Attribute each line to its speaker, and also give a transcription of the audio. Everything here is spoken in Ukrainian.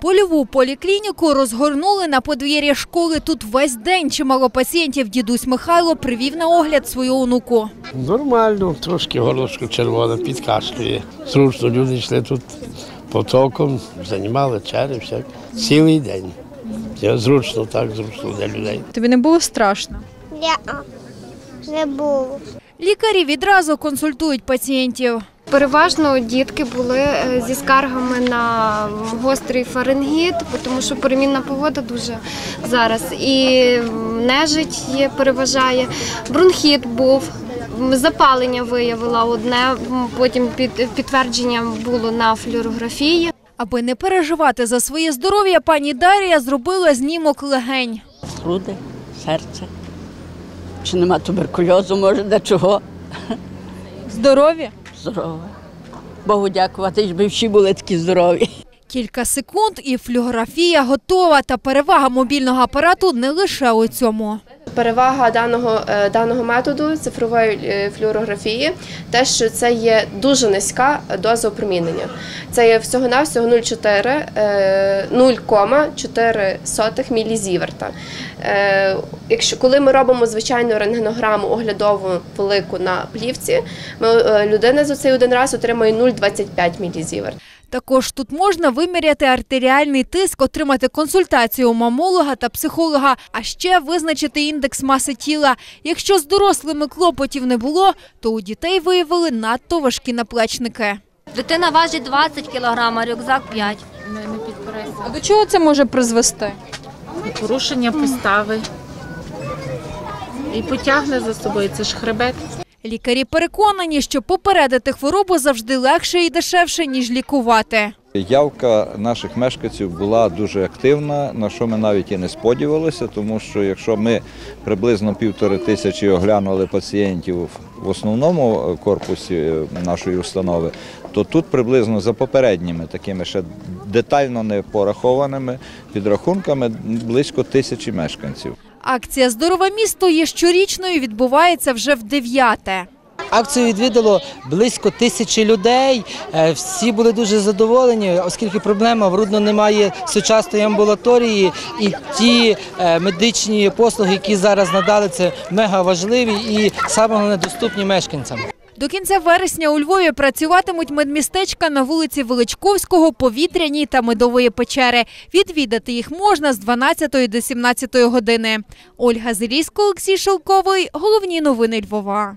Speaker 1: Польову поліклініку розгорнули на подвір'ї школи. Тут весь день чимало пацієнтів дідусь Михайло привів на огляд свою онуку.
Speaker 2: Нормально, трошки горлышко червоне, підкашлює. Зручно люди йшли тут потоком, займали череп, всяк. Цілий день. Це зручно, так, зручно для людей.
Speaker 3: Тобі не було страшно?
Speaker 4: Я не було.
Speaker 1: Лікарі відразу консультують пацієнтів.
Speaker 5: Переважно дітки були е, зі скаргами на гострий фарингіт, тому що перемінна погода дуже зараз. І нежить є, переважає. Бронхіт був, запалення виявила одне, потім під, підтвердження було на флюорографії.
Speaker 1: Аби не переживати за своє здоров'я, пані Дарія зробила знімок легень.
Speaker 6: груди, серце. Чи нема туберкульозу, може, де чого?
Speaker 3: Здорові?
Speaker 6: Здорове. Богу дякувати, щоб всі були такі здорові.
Speaker 1: Кілька секунд і флюорографія готова. Та перевага мобільного апарату не лише у цьому.
Speaker 7: Перевага даного, е, даного методу цифрової е, флюорографії те, що це є дуже низька доза опромінення. Це є всього-навсього 0,4 е, 0,4 мілізіверта. Якщо коли ми робимо звичайну рентгенограму оглядову велику на плівці, людина за цей один раз отримує 0,25 мілізіверт.
Speaker 1: Також тут можна виміряти артеріальний тиск, отримати консультацію у мамолога та психолога, а ще визначити індекс маси тіла. Якщо з дорослими клопотів не було, то у дітей виявили надто важкі наплечники.
Speaker 8: Дитина важить 20 кг, а рюкзак 5.
Speaker 3: А до чого це може призвести?
Speaker 9: порушення постави. І потягне за собою це ж хребет.
Speaker 1: Лікарі переконані, що попередити хворобу завжди легше і дешевше, ніж лікувати.
Speaker 10: Явка наших мешканців була дуже активна, на що ми навіть і не сподівалися, тому що якщо ми приблизно півтори тисячі оглянули пацієнтів в основному корпусі нашої установи, то тут приблизно за попередніми такими ще детально не порахованими підрахунками близько тисячі мешканців.
Speaker 1: Акція Здорове місто є щорічною, відбувається вже в дев'яте.
Speaker 11: Акцію відвідало близько тисячі людей. Е, Всі були дуже задоволені, оскільки проблема в Рудно немає сучасної амбулаторії, і ті е, медичні послуги, які зараз надали, це мега важливі і саме головне доступні мешканцям.
Speaker 1: До кінця вересня у Львові працюватимуть медмістечка на вулиці Величковського, Повітряній та Медової печери. Відвідати їх можна з 12 до 17 години. Ольга Зелісько, Олексій Шелковий. Головні новини Львова.